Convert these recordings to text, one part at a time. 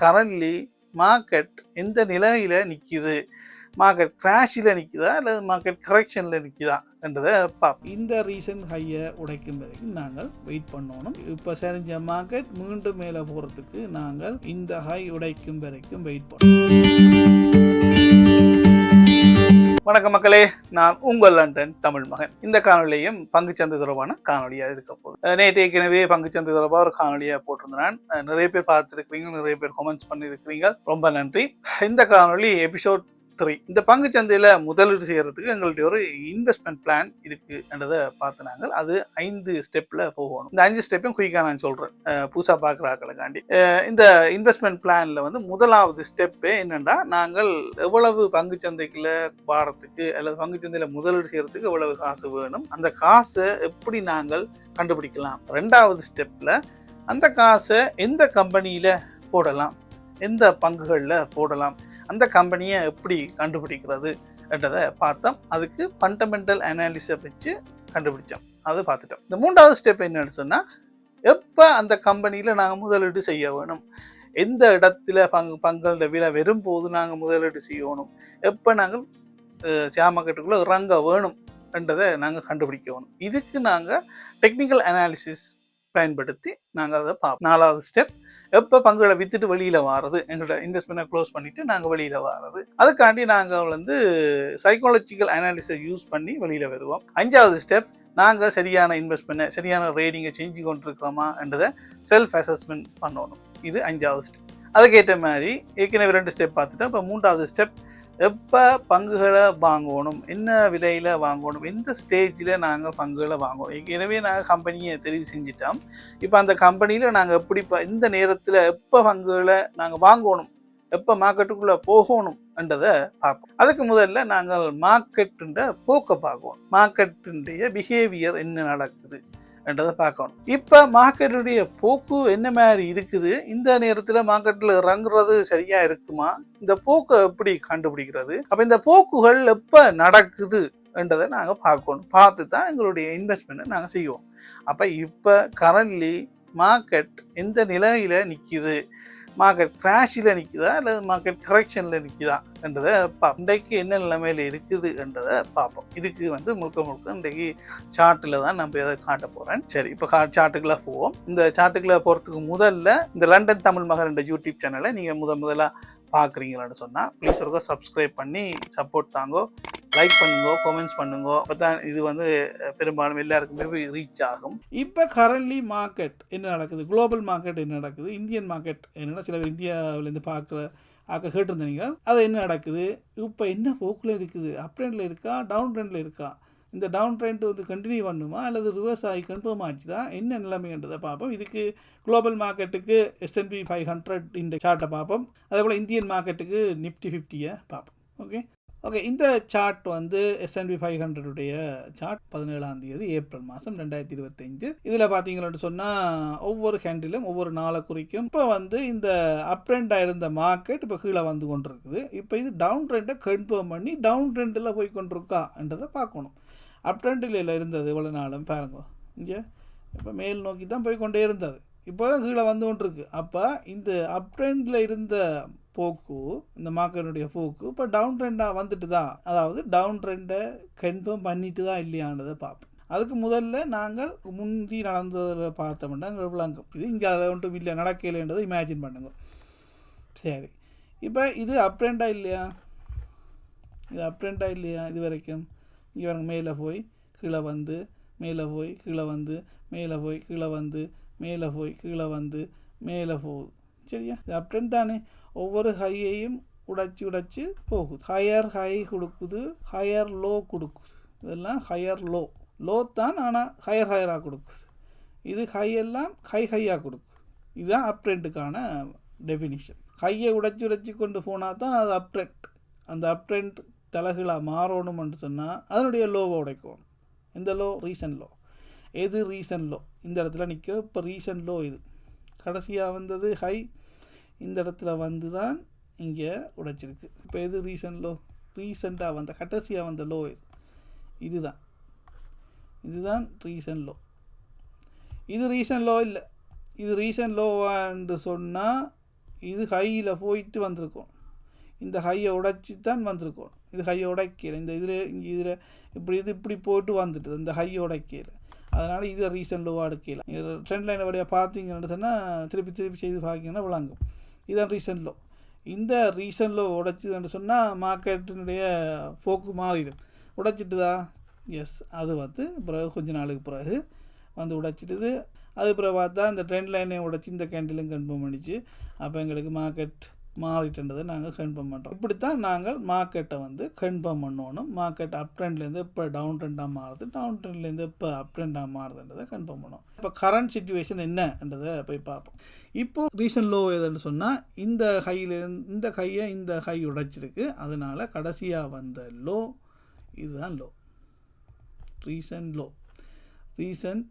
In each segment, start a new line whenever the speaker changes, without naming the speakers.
Currently market எந்த நிலையில் நிற்கிது மார்க்கெட் கிராஷில் நிற்குதா அல்லது மார்க்கெட் கரெக்ஷனில் நிற்குதா என்றதை பார்ப்போம்.
இந்த ரீசன் ஹையை உடைக்கும் வரைக்கும் நாங்கள் வெயிட் பண்ணணும். இப்போ சரிஞ்ச மார்க்கெட் மீண்டும் மேலே போகிறதுக்கு நாங்கள் இந்த ஹை உடைக்கும் வரைக்கும் வெயிட் பண்ணணும்.
வணக்கம் மக்களே நான் உங்கள் லண்டன் தமிழ் மகன். இந்த காணொலியும் பங்குச்சந்தை தொடர்பான காணொலியாக இருக்க போகுது நேற்று ஏற்கனவே பங்குச்சந்தை தொடர்பாக ஒரு காணொலியாக போட்டிருந்தேன். நிறைய பேர் பார்த்துருக்கிறீங்க நிறைய பேர் கமெண்ட்ஸ் பண்ணியிருக்கிறீங்க. ரொம்ப நன்றி. இந்த காணொலி எபிசோட் த்ரீ இந்த பங்கு சந்தையில் முதலீடு செய்கிறதுக்கு எங்கள்கிட்ட ஒரு இன்வெஸ்ட்மெண்ட் பிளான் இருக்குன்றதை பார்த்து நாங்கள் அது ஐந்து ஸ்டெப்பில் போகணும். இந்த அஞ்சு ஸ்டெப்பையும் குயிக்காக நான் சொல்கிறேன் புதுசாக பார்க்குறாக்களுக்காண்டி இந்த இன்வெஸ்ட்மெண்ட் பிளானில் வந்து முதலாவது ஸ்டெப்பு என்னென்னா நாங்கள் எவ்வளவு பங்கு சந்தைக்குள்ள வாரத்துக்கு அல்லது பங்கு சந்தையில் முதலீடு செய்கிறதுக்கு எவ்வளவு காசு வேணும் அந்த காசை எப்படி நாங்கள் கண்டுபிடிக்கலாம்? ரெண்டாவது ஸ்டெப்பில் அந்த காசை எந்த கம்பெனியில் போடலாம்? எந்த பங்குகளில் போடலாம்? அந்த கம்பெனியை எப்படி கண்டுபிடிக்கிறது என்றதை பார்த்தோம். அதுக்கு ஃபண்டமெண்டல் அனாலிஸை வச்சு கண்டுபிடிச்சோம். அது பார்த்துட்டோம். இந்த மூன்றாவது ஸ்டெப் என்னன்னு சொன்னால் எப்போ அந்த கம்பெனியில் நாங்கள் முதலீடு செய்ய வேணும்? எந்த இடத்துல பங்கு பங்களோட விலை வரும்போது நாங்கள் முதலீடு செய்யணும்? எப்போ நாங்கள் ஷேர் மார்க்கெட்டுக்குள்ளே இறங்க வேணும் என்றதை நாங்கள் கண்டுபிடிக்க வேணும். இதுக்கு நாங்கள் டெக்னிக்கல் அனாலிசிஸ் பயன்படுத்தி நாங்கள் அதை பார்ப்போம். நாலாவது ஸ்டெப் எப்போ பங்குகளை வித்துட்டு வெளியில் வாரது எங்களோட இன்வெஸ்ட்மெண்ட்டை க்ளோஸ் பண்ணிவிட்டு நாங்கள் வெளியில் வாரது. அதுக்காண்டி நாங்கள் வந்து சைக்காலஜிக்கல் அனாலிசிஸை யூஸ் பண்ணி வெளியில் வருவோம். அஞ்சாவது ஸ்டெப் நாங்கள் சரியான இன்வெஸ்ட்மெண்ட்டை சரியான ரேடிங்கை செஞ்சு கொண்டிருக்கிறோமா என்றதை செல்ஃப் அசஸ்மெண்ட் பண்ணணும். இது அஞ்சாவது ஸ்டெப் அதுக்கேற்ற மாதிரி ஏற்கனவே ரெண்டு ஸ்டெப் பார்த்துட்டோம் இப்போ மூன்றாவது ஸ்டெப் எப்போ பங்குகளை வாங்கணும் என்ன விலையில் வாங்கணும் எந்த ஸ்டேஜில் நாங்கள் பங்குகளை வாங்கணும். எனவே நாங்கள் கம்பெனியை தெரிவு செஞ்சிட்டோம். இப்போ அந்த கம்பெனியில் நாங்கள் எப்படி இப்போ இந்த நேரத்தில் எப்போ பங்குகளை நாங்கள் வாங்கணும் எப்போ மார்க்கெட்டுக்குள்ளே போகணும் என்றதை பார்ப்போம் அதுக்கு முதல்ல நாங்கள் மார்க்கெட்டுன்ற போக்கை பார்க்கணும். மார்க்கெட்டுடைய பிஹேவியர் என்ன நடக்குது? என்றதை பார்க்கணும். இப்போ மார்க்கெட்டுடைய போக்கு என்ன மாதிரி இருக்குது? இந்த நேரத்தில் மார்க்கெட்டில் இறங்குறது சரியா இருக்குமா? இந்த போக்கை எப்படி கண்டுபிடிக்கிறது? அப்போ இந்த போக்குகள் எப்போ நடக்குது என்றதை நாங்கள் பார்க்கணும். பார்த்து தான் எங்களுடைய இன்வெஸ்ட்மெண்ட்டை நாங்கள் செய்வோம். அப்போ இப்போ கரண்ட்லி மார்க்கெட் எந்த நிலையில் நிற்கிது மார்க்கெட் கிராஷில் நிற்குதா அல்லது மார்க்கெட் கரெக்ஷனில் நிற்குதா என்றதை பா இன்றைக்கு என்ன நிலைமையில் இருக்குது என்றதை பார்ப்போம். இதுக்கு வந்து முழுக்க முழுக்க இன்றைக்கு சார்ட்டில் தான் நம்ம இதை காட்ட போகிறேன் சரி இப்போ கா சார்ட்டுக்குள்ளே போவோம். இந்த சார்ட்டுக்குள்ளே போகிறதுக்கு முதல்ல இந்த லண்டன் தமிழ் மகன் என்ற யூடியூப் சேனலை நீங்கள் முத முதலாக பார்க்குறீங்களான்னு சொன்னால் ப்ளீஸ் ஒருக்கா சப்ஸ்கிரைப் பண்ணி சப்போர்ட் தாங்கோ. லைக் பண்ணுங்க கமெண்ட்ஸ் பண்ணுங்க அப்போ தான் இது வந்து பெரும்பாலும் எல்லாருக்குமே போய் ரீச் ஆகும்.
இப்போ கரண்ட்லி மார்க்கெட் என்ன நடக்குது? குளோபல் மார்க்கெட் என்ன நடக்குது? இந்தியன் மார்க்கெட் என்னென்னா சில பேர் இந்தியாவிலேருந்து பார்க்குற ஆக்க கேட்டிருந்தீங்க அது என்ன நடக்குது? இப்போ என்ன போக்கில் இருக்குது? அப் ட்ரெண்டில் இருக்கா? டவுன் ட்ரெண்டில் இருக்கா? இந்த டவுன் ட்ரெண்ட் வந்து கண்டினியூ பண்ணுமா? அல்லது ரிவர்ஸ் ஆகி கன்ஃபார்ம் ஆச்சுதா? என்ன நிலைமைன்றதை பார்ப்போம். இதுக்கு குளோபல் மார்க்கெட்டுக்கு எஸ்என்பி ஃபைவ் ஹண்ட்ரட் இந்த சார்ட்டை பார்ப்போம். அதே போல் இந்தியன் மார்க்கெட்டுக்கு நிஃப்டி ஃபிஃப்டியை பார்ப்போம். ஓகே ஓகே இந்த சார்ட் வந்து எஸ்என்பி ஃபைவ் ஹண்ட்ரடுடைய சார்ட் பதினேழாம் தேதி ஏப்ரல் மாதம் ரெண்டாயிரத்தி இருபத்தஞ்சு இதில் பார்த்தீங்கன்னு சொன்னால் ஒவ்வொரு ஹேண்டிலும் ஒவ்வொரு நாளை குறிக்கும். இப்போ வந்து இந்த அப் ட்ரெண்டாக இருந்த மார்க்கெட் இப்போ கீழே வந்து கொண்டிருக்குது. இப்போ இது டவுன் ட்ரெண்டை கன்ஃபார்ம் பண்ணி டவுன் ட்ரெண்டில் போய் கொண்டிருக்கான்றதை பார்க்கணும். அப் ட்ரெண்டில் இருந்தது இவ்வளோ நாளும் பாருங்க. இங்கே இப்போ மேல் நோக்கி தான் போய் கொண்டே இருந்தது. இப்போ தான் கீழே வந்து கொண்டிருக்கு. அப்போ இந்த அப் ட்ரெண்டில் இருந்த போக்கு இந்த மார்க்கெட்டுடைய போக்கு இப்போ டவுன் ட்ரெண்டாக வந்துட்டு தான் அதாவது டவுன் ட்ரெண்டை கன்ஃபார்ம் பண்ணிட்டு தான் இல்லையான்றதை பார்ப்போம். அதுக்கு முதல்ல நாங்கள் முந்தி நடந்ததில் பார்த்தோம்னா எங்கள் விளங்கும் இது இங்கே அதை ஒன்றும் இல்லை நடக்கலைன்றதை இமேஜின் பண்ணுங்க. சரி. இப்போ இது அப் இல்லையா? இது அப் இல்லையா இது வரைக்கும்? இங்கே வரங்க மேலே போய் கீழே வந்து மேலே போய் கீழே வந்து மேலே போய் கீழே வந்து மேலே போய் கீழே வந்து மேலே போகுது. சரியா இது தானே ஒவ்வொரு ஹையையும் உடைச்சி உடைச்சி போகுது ஹையர் ஹை கொடுக்குது ஹையர் லோ கொடுக்குது இதெல்லாம் ஹையர் லோ லோ தான் ஆனால் ஹையர் ஹையராக கொடுக்குது இது ஹை எல்லாம் ஹை ஹையாக கொடுக்குது இதுதான் அப்ரெண்ட்டுக்கான டெஃபினிஷன் ஹையை உடைச்சி உடைச்சி கொண்டு போனால் தான் அது அப்ரெண்ட் அந்த அப்ரெண்ட் ட்ரெண்ட் தலைகளாக மாறணும்னு சொன்னால் அதனுடைய லோவை உடைக்கணும் இந்த லோ ரீசன் லோ எது ரீசன் லோ இந்த இடத்துல நிற்க இப்போ ரீசன் லோ இது கடைசியாக வந்தது ஹை இந்த இடத்துல வந்து தான் இங்கே உடைச்சிருக்கு. இப்போ எது ரீசன் லோ ரீசெண்டாக வந்த கடைசியாக வந்த லோ இது இதுதான். இதுதான் ரீசன் லோ இது ரீசன் லோ இல்லை. இது ரீசன் லோவான்னு சொன்னால் இது ஹையில் போயிட்டு வந்திருக்கோம். இந்த ஹையை உடைச்சி தான் வந்திருக்கோம். இது ஹையை உடைக்கல. இந்த இதில் இங்கே இதில் இப்படி இது இப்படி போயிட்டு வந்துட்டு இந்த ஹையை உடைக்கல. அதனால் இது ரீசன் லோவாக எடுக்கல ட்ரெண்ட் லைன் வழியாக பார்த்தீங்கன்னு சொன்னால் திருப்பி திருப்பி செய்து பார்த்தீங்கன்னா விளங்கும். இதுதான் ரீசன்லோ இந்த ரீசன்லோ உடைச்சிதுன்னு சொன்னால் மார்க்கெட்டினுடைய போக்கு மாறிடும். உடைச்சிட்டுதா? எஸ் அது வந்து பிறகு கொஞ்ச நாளுக்கு பிறகு வந்து உடைச்சிட்டுது. அது பிறகு பார்த்தா இந்த ட்ரெண்ட் லைனை உடைச்சி இந்த கேண்டிலும் கன்ஃபார்ம் பண்ணிச்சு. அப்போ எங்களுக்கு மார்க்கெட் மாறிட்டுன்றதை நாங்கள் கன்ஃபார்ம் பண்ணுறோம் இப்படித்தான் நாங்கள் மார்க்கெட்டை வந்து கன்ஃபார்ம் பண்ணணும். மார்க்கெட் அப் ட்ரெண்ட்லேருந்து இப்போ டவுன் ட்ரெண்டாக மாறுது டவுன் ட்ரெண்ட்லேருந்து இப்போ அப் ட்ரெண்டாக மாறுதுன்றதை கன்ஃபார்ம் பண்ணணும். இப்போ கரண்ட் சுச்சுவேஷன் என்னன்றதை போய் பார்ப்போம். இப்போ ரீசன் லோ எதுன்னு சொன்னால் இந்த ஹையிலேருந்து இந்த ஹையை இந்த ஹை உடைச்சிருக்கு. அதனால் கடைசியாக வந்த லோ இதுதான் low recent low recent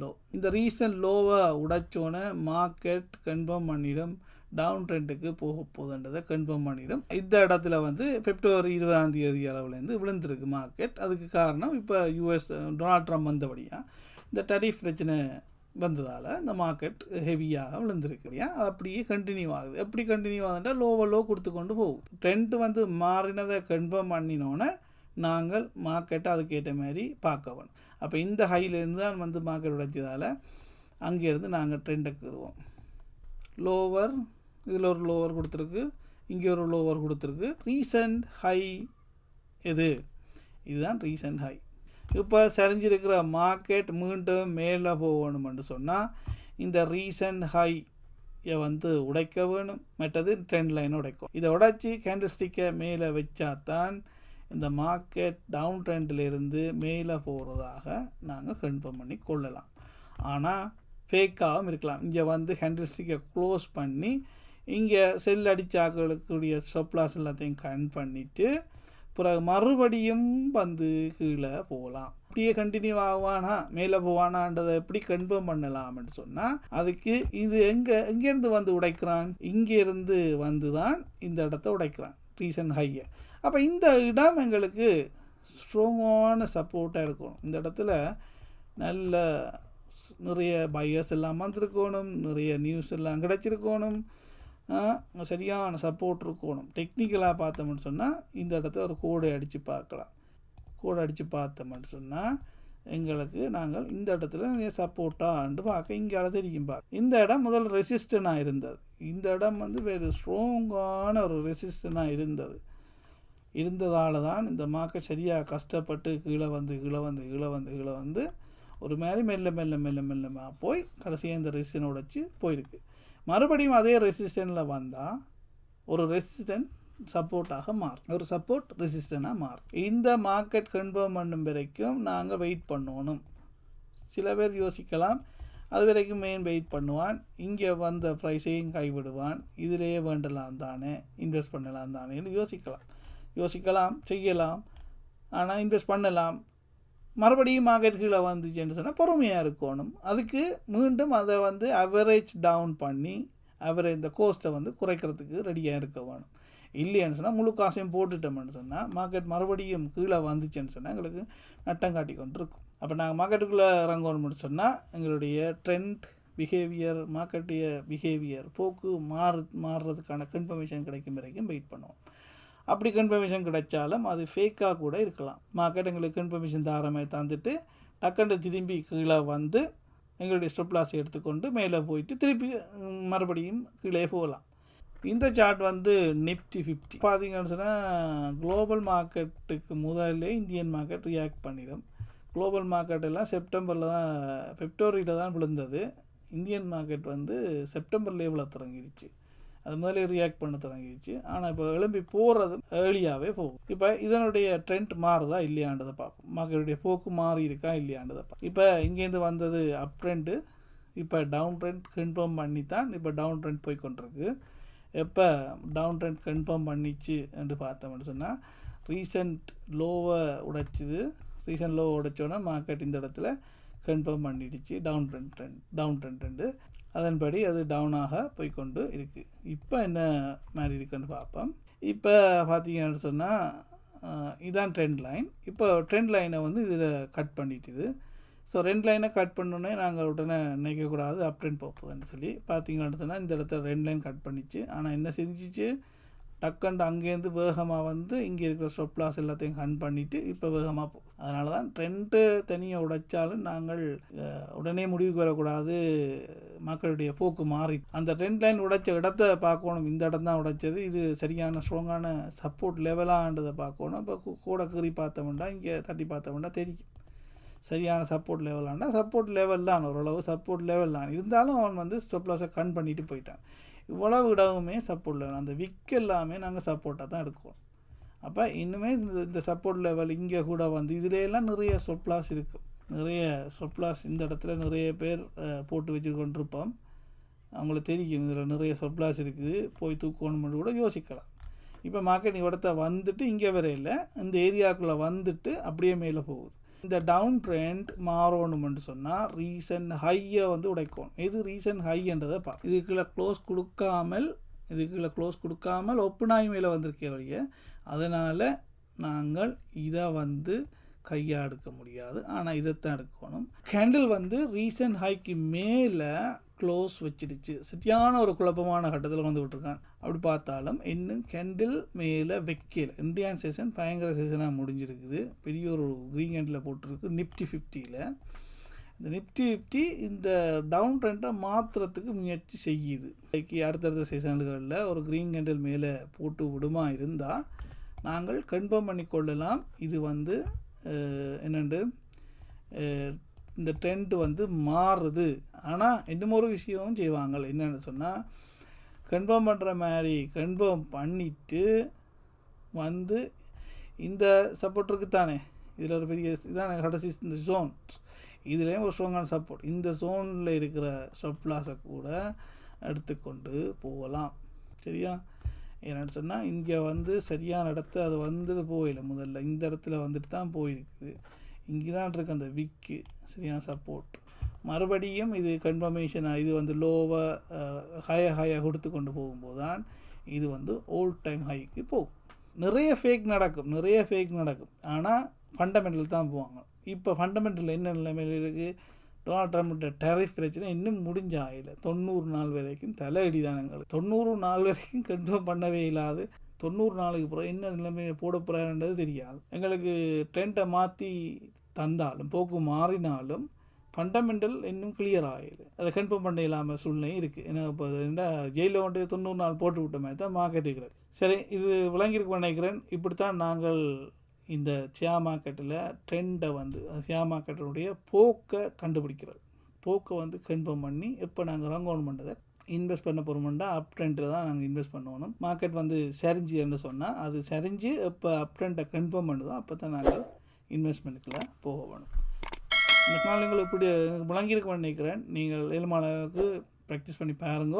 low இந்த ரீசன்ட் லோவை உடைச்சோன்னே மார்க்கெட் கன்ஃபார்ம் பண்ணிடும். டவுன் ட்ரெண்டுக்கு போக போகுதுன்றதை கன்ஃபார்ம் பண்ணிடும். இந்த இடத்துல வந்து பிப்ரவரி இருபதாம் தேதி அளவுலேருந்து விழுந்திருக்கு மார்க்கெட் அதுக்கு காரணம் இப்போ யூஎஸ் டொனால்ட் ட்ரம்ப் வந்தபடியாக இந்த டரிஃப் பிரச்சனை வந்ததால் இந்த மார்க்கெட் ஹெவியாக விழுந்திருக்கு இல்லையா? அது அப்படியே கண்டினியூ ஆகுது. எப்படி கண்டினியூ ஆகுதுன்றா லோவை லோ கொடுத்து கொண்டு போகுது. ட்ரெண்ட் வந்து மாறினதை கன்ஃபார்ம் பண்ணினோன்னே நாங்கள் மார்க்கெட்டை அதுக்கேற்ற மாதிரி பார்க்க வேணும். அப்போ இந்த ஹையிலேருந்து தான் வந்து மார்க்கெட் உடைச்சதால் அங்கேருந்து நாங்கள் ட்ரெண்டுக்குருவோம் லோவர் இதில் ஒரு லோவர் கொடுத்துருக்கு இங்கே ஒரு லோவர் கொடுத்துருக்கு. ரீசன்ட் ஹை எது? இதுதான் ரீசன்ட் ஹை இப்போ சரிஞ்சிருக்கிற மார்க்கெட் மீண்டும் மேலே போகணும்னு சொன்னால் இந்த ரீசன்ட் ஹையை வந்து உடைக்க வேணும். மற்றது ட்ரெண்ட் லைன் உடைக்கும். இதை உடைச்சி கேண்டில்ஸ்டிக்கை மேலே வச்சாதான் இந்த மார்க்கெட் டவுன் ட்ரெண்டிலிருந்து மேலே போகிறதாக நாங்கள் கன்ஃபார்ம் பண்ணி கொள்ளலாம். ஆனால் ஃபேக்காகவும் இருக்கலாம். இங்கே வந்து ஹேண்டில்ஸ்டிக்கை க்ளோஸ் பண்ணி இங்கே செல் அடிச்சாக்களுக்குரிய சப்ளாஸ் எல்லாத்தையும் கன் பண்ணிவிட்டு பிறகு மறுபடியும் வந்து கீழே போகலாம். அப்படியே கண்டினியூ ஆகுவானா? மேலே போவானான்றதை எப்படி கன்ஃபார்ம் பண்ணலாம்னு சொன்னால் அதுக்கு இது எங்கே எங்கேருந்து வந்து உடைக்கிறான்? இங்கேருந்து வந்து தான் இந்த இடத்த உடைக்கிறான் ரீசன் ஹையை அப்போ இந்த இடம் எங்களுக்கு ஸ்ட்ராங்கான சப்போர்ட்டாக இருக்கணும். இந்த இடத்துல நல்ல நிறைய பையர்ஸ் எல்லாம் வந்திருக்கணும் நிறைய நியூஸ் எல்லாம் கிடச்சிருக்கணும். சரியான சப்போர்ட் இருக்கணும். டெக்னிக்கலாக பார்த்தோம்னு சொன்னால் இந்த இடத்த ஒரு கூடை அடித்து பார்க்கலாம். கூடை அடித்து பார்த்தோம்னு சொன்னால் எங்களுக்கு நாங்கள் இந்த இடத்துல நிறைய சப்போர்ட்டான்னு பார்க்க இங்கே தெரியும் பார்க்க இந்த இடம் முதல் ரெசிஸ்டனாக இருந்தது. இந்த இடம் வந்து வேறு ஸ்ட்ராங்கான ஒரு ரெசிஸ்டனாக இருந்தது. இருந்ததால் தான் இந்த மாக்க சரியாக கஷ்டப்பட்டு கீழே வந்து கீழே வந்து கீழே வந்து கீழே வந்து ஒரு மாதிரி மெல்ல மெல்ல மெல்ல மெல்லமாக போய் கடைசியாக இந்த ரெசிஸ்டனை உடைச்சி போயிருக்கு. மறுபடியும் அதே ரெசிஸ்டனில் வந்தால் ஒரு ரெசிஸ்டன்ட் சப்போர்ட்டாக மாறும். ஒரு சப்போர்ட் ரெசிஸ்டனாக மாறும். இந்த மார்க்கெட் கன்ஃபார்ம் பண்ணும் வரைக்கும் நாங்கள் வெயிட் பண்ணணும். சில பேர் யோசிக்கலாம் அது வரைக்கும் மெயின் வெயிட் பண்ணுவான். இங்கே வந்த ப்ரைஸையும் கைவிடுவான். இதிலேயே வேண்டலாம் தானே இன்வெஸ்ட் பண்ணலாம் தானேன்னு யோசிக்கலாம். யோசிக்கலாம் செய்யலாம். ஆனால் இன்வெஸ்ட் பண்ணலாம். மறுபடியும் மார்க்கெட் கீழே வந்துச்சுன்னு சொன்னால் பொறுமையாக இருக்கணும். அதுக்கு மீண்டும் அதை வந்து அவரேஜ் டவுன் பண்ணி அவரை இந்த கோஸ்ட்டை வந்து குறைக்கிறதுக்கு ரெடியாக இருக்க வேணும். இல்லைன்னு சொன்னால் முழு காசையும் போட்டுட்டோம்னு சொன்னால் மார்க்கெட் மறுபடியும் கீழே வந்துச்சுன்னு சொன்னால் எங்களுக்கு நட்டம் காட்டி கொண்டு இருக்கும் அப்போ நாங்கள் மார்க்கெட்டுக்குள்ளே இறங்கணும்னு சொன்னால் எங்களுடைய ட்ரெண்ட் பிஹேவியர் மார்க்கெட்டிய பிஹேவியர் போக்கு மாறு மாறுறதுக்கான கன்ஃபர்மேஷன் கிடைக்கும் வரைக்கும் வெயிட் பண்ணுவோம். அப்படி கன்ஃபர்மேஷன் கிடைச்சாலும் அது ஃபேக்காக கூட இருக்கலாம். மார்க்கெட் எங்களுக்கு கன்ஃபர்மேஷன் தாரமே தந்துட்டு டக்குன்னு திரும்பி கீழே வந்து எங்களுடைய ஸ்டெப் லாஸ் எடுத்துக்கொண்டு மேலே போயிட்டு திருப்பி மறுபடியும் கீழே போகலாம். இந்த சார்ட் வந்து நிஃப்டி ஃபிஃப்டி பார்த்தீங்கன்னு சொன்னால் குளோபல் மார்க்கெட்டுக்கு முதல்ல இந்தியன் மார்க்கெட் ரியாக்ட் பண்ணிடும். குளோபல் மார்க்கெட் எல்லாம் செப்டம்பரில் தான் பிப்ரவரியில் தான் விழுந்தது. இந்தியன் மார்க்கெட் வந்து செப்டம்பர்லேயே விழ தொடங்கிடுச்சு அது முதல்ல ரியாக்ட் பண்ண தொடங்கிடுச்சு. ஆனால் இப்போ எழும்பி போகிறது ஏர்லியாகவே போகும். இப்போ இதனுடைய ட்ரெண்ட் மாறுதா இல்லையான்றதை பார்ப்போம். மக்களுடைய போக்கு மாறி இருக்கா இல்லையான்றதை பார்ப்போம். இப்போ இங்கேருந்து வந்தது அப் ட்ரெண்டு இப்போ டவுன் ட்ரெண்ட் கன்ஃபார்ம் பண்ணி தான் இப்போ டவுன் ட்ரெண்ட் போய் கொண்டிருக்கு. எப்போ டவுன் ட்ரெண்ட் கன்ஃபார்ம் பண்ணிச்சு என்று பார்த்தோம்னு சொன்னால் ரீசன்ட் லோவை உடைச்சிது. ரீசெண்ட் லோவை உடைச்சோன்னே மார்க்கெட் இந்த இடத்துல கன்ஃபார்ம் பண்ணிடுச்சு. Down trend trend down trend trend அதன்படி அது டவுனாக போய்கொண்டு இருக்குது இப்போ என்ன மாதிரி இருக்குன்னு பார்ப்போம். இப்போ பார்த்தீங்கன்னு சொன்னால் இதான் ட்ரெண்ட் லைன் இப்போ ட்ரெண்ட் லைனை வந்து இதில் கட் பண்ணிட்டுது. ஸோ ரெண்டு லைனை கட் பண்ணோன்னே நாங்கள் உடனே நினைக்கக்கூடாது அப் ட்ரெண்ட் போகுதுன்னு சொல்லி. பார்த்தீங்கன்னு சொன்னால் இந்த இடத்துல ரெண்டு லைன் கட் பண்ணிச்சு. ஆனால் என்ன செஞ்சிச்சு? டக்குண்டு அங்கேருந்து வேகமாக வந்து இங்கே இருக்கிற ஸ்டொப் லாஸ் எல்லாத்தையும் கன் பண்ணிவிட்டு இப்போ வேகமாக போ அதனால தான் ட்ரெண்ட்டு தனியாக உடைச்சாலும் நாங்கள் உடனே முடிவுக்கு வரக்கூடாது. மக்களுடைய போக்கு மாறி அந்த ட்ரெண்ட் லைன் உடைச்ச இடத்த பார்க்கணும். இந்த இடம் தான் உடைச்சது. இது சரியான ஸ்ட்ராங்கான சப்போர்ட் லெவலான்றதை பார்க்கணும். இப்போ கூட கீறி பார்த்தோம்னா இங்கே தட்டி பார்த்தோம்னா தெரியும். சரியான சப்போர்ட் லெவலாண்டா சப்போர்ட் லெவல் தான். ஓரளவு சப்போர்ட் லெவல் தான். இருந்தாலும் அவன் வந்து ஸ்டெப் லாஸை கன் பண்ணிட்டு போயிட்டான். இவ்வளவு இடமுமே சப்போர்ட் லெவல் அந்த விக் எல்லாமே நாங்கள் சப்போர்ட்டாக தான் எடுக்கிறோம். அப்போ இன்னுமே இந்த இந்த சப்போர்ட் லெவல் இங்கே கூட வந்து இதுலேயெல்லாம் நிறைய சொப்ளாஸ் இருக்கும் நிறைய சொப்ளாஸ் இந்த இடத்துல நிறைய பேர் போட்டு வச்சுக்கொண்டிருப்போம் அவங்கள அவங்களுக்கு தெரியும் இதில் நிறைய சொப்லாஸ் இருக்குது. போய் தூக்கணும்னு கூட யோசிக்கலாம். இப்போ மார்க்கெட் இடத்த வந்துட்டு இங்கே வரையில் இந்த ஏரியாக்குள்ளே வந்துட்டு அப்படியே மேலே போகுது. இந்த டவுன் ட்ரெண்ட் மாறணும்னு சொன்னால் ரீசன் ஹையை வந்து உடைக்கணும் எது ரீசன் ஹைன்றதை பா இதுக்குள்ள க்ளோஸ் கொடுக்காமல் இதுக்குள்ள க்ளோஸ் கொடுக்காமல் ஒப்புனாய் மேலே வந்திருக்கே வழிய அதனால் நாங்கள் இதை வந்து கையாக எடுக்க முடியாது. ஆனால் இதைத்தான் எடுக்கணும். கேண்டில் வந்து ரீசன்ட் ஹைக்கு மேலே க்ளோஸ் வச்சிடுச்சு. சரியான ஒரு குழப்பமான கட்டத்தில் வந்து விட்டுருக்கான். அப்படி பார்த்தாலும் இன்னும் கெண்டில் மேலே வெக்கேல். இந்தியன் சீசன் பயங்கர சீசனாக முடிஞ்சிருக்குது. பெரிய ஒரு க்ரீன் கேண்டில் போட்டிருக்கு. நிஃப்டி ஃபிஃப்டியில் இந்த நிஃப்டி ஃபிஃப்டி இந்த டவுன் ட்ரெண்டை மாற்றுறதுக்கு முயற்சி செய்யுது. இன்றைக்கு அடுத்தடுத்த சீசன்களில் ஒரு க்ரீன் கேண்டில் மேலே போட்டு விடுமா இருந்தால் நாங்கள் கன்ஃபார்ம் பண்ணிக்கொள்ளலாம். இது வந்து என்னென்று இந்த ட்ரெண்ட் வந்து மாறுது. ஆனால் இன்னும் ஒரு விஷயமும் செய்வாங்க. என்னென்னு சொன்னால் கன்ஃபார்ம் பண்ணுற மாதிரி கன்ஃபார்ம் பண்ணிவிட்டு வந்து இந்த சப்போர்ட் தானே. இதில் ஒரு பெரிய இதான கடைசி இந்த ஜோன் இதுலேயும் ஒரு ஸ்ட்ராங்கான சப்போர்ட் இந்த ஜோனில் இருக்கிற ஸ்டப்லாஸை கூட எடுத்துக்கொண்டு போகலாம். சரியா? என்னென்னு சொன்னால் இங்கே வந்து சரியான இடத்த அது வந்துட்டு போயில முதல்ல. இந்த இடத்துல வந்துட்டு தான் போயிருக்குது இங்கே தான் இருக்குது அந்த விக்கு சரியான சப்போர்ட் மறுபடியும் இது கன்ஃபர்மேஷனாக இது வந்து லோவாக ஹைய ஹையாக கொடுத்து கொண்டு போகும்போது தான் இது வந்து ஓல்ட் டைம் ஹைக்கு போகும். நிறைய ஃபேக் நடக்கும் நிறைய ஃபேக் நடக்கும். ஆனால் ஃபண்டமெண்டல் தான் போவாங்க. இப்போ ஃபண்டமெண்டல் என்ன நிலைமையில் இருக்குது டொனால்ட் ட்ரம்ப்ட டேரிஃப் பிரச்சனை இன்னும் முடிஞ்ச ஆகல தொண்ணூறு நாள் வரைக்கும் தலையடி தான் எங்களுக்கு. தொண்ணூறு நாள் வரைக்கும் கன்ஃபார்ம் பண்ணவே இல்லாது தொண்ணூறு நாளுக்கு பிறகு என்ன நிலைமையை போட போகிறாருன்றது தெரியாது. எங்களுக்கு ட்ரெண்டை மாற்றி தந்தாலும் போக்கு மாறினாலும் ஃபண்டமெண்டல் இன்னும் கிளியர் ஆகிடுது அதை கன்ஃபார்ம் பண்ண இல்லாமல் சூழ்நிலை இருக்குது ஏன்னா இப்போ என்ன ஜெயிலில் வந்து தொண்ணூறு நாள் போட்டு விட்ட மாதிரி தான் மார்க்கெட்டு கிடக்கு சரி இது விளங்கியிருக்கு நினைக்கிறேன். இப்படித்தான் நாங்கள் இந்த ஷேர் மார்க்கெட்டில் ட்ரெண்டை வந்து ஷேர் மார்க்கெட்டினுடைய போக்கை கண்டுபிடிக்கிறது. போக்கை வந்து கன்ஃபார்ம் பண்ணி எப்போ நாங்கள் ரங் ஆன் பண்ணுறதை இன்வெஸ்ட் பண்ண போகிறோம்னா அப் ட்ரெண்டில் தான் நாங்கள் இன்வெஸ்ட் பண்ணணும். மார்க்கெட் வந்து சரிஞ்சுன்னு சொன்னால் அது சரிஞ்சு எப்போ அப் ட்ரெண்டை கன்ஃபார்ம் பண்ணுதோ அப்போ தான் நாங்கள் இன்வெஸ்ட்மெண்ட்டுக்குள்ளே போக வேணும். இந்த நாள் உங்களுக்கு இப்படி விளங்கியிருக்கும்னு நினைக்கிறேன். நீங்கள் ஏழுமானவுக்கு ப்ராக்டிஸ் பண்ணி பாருங்க.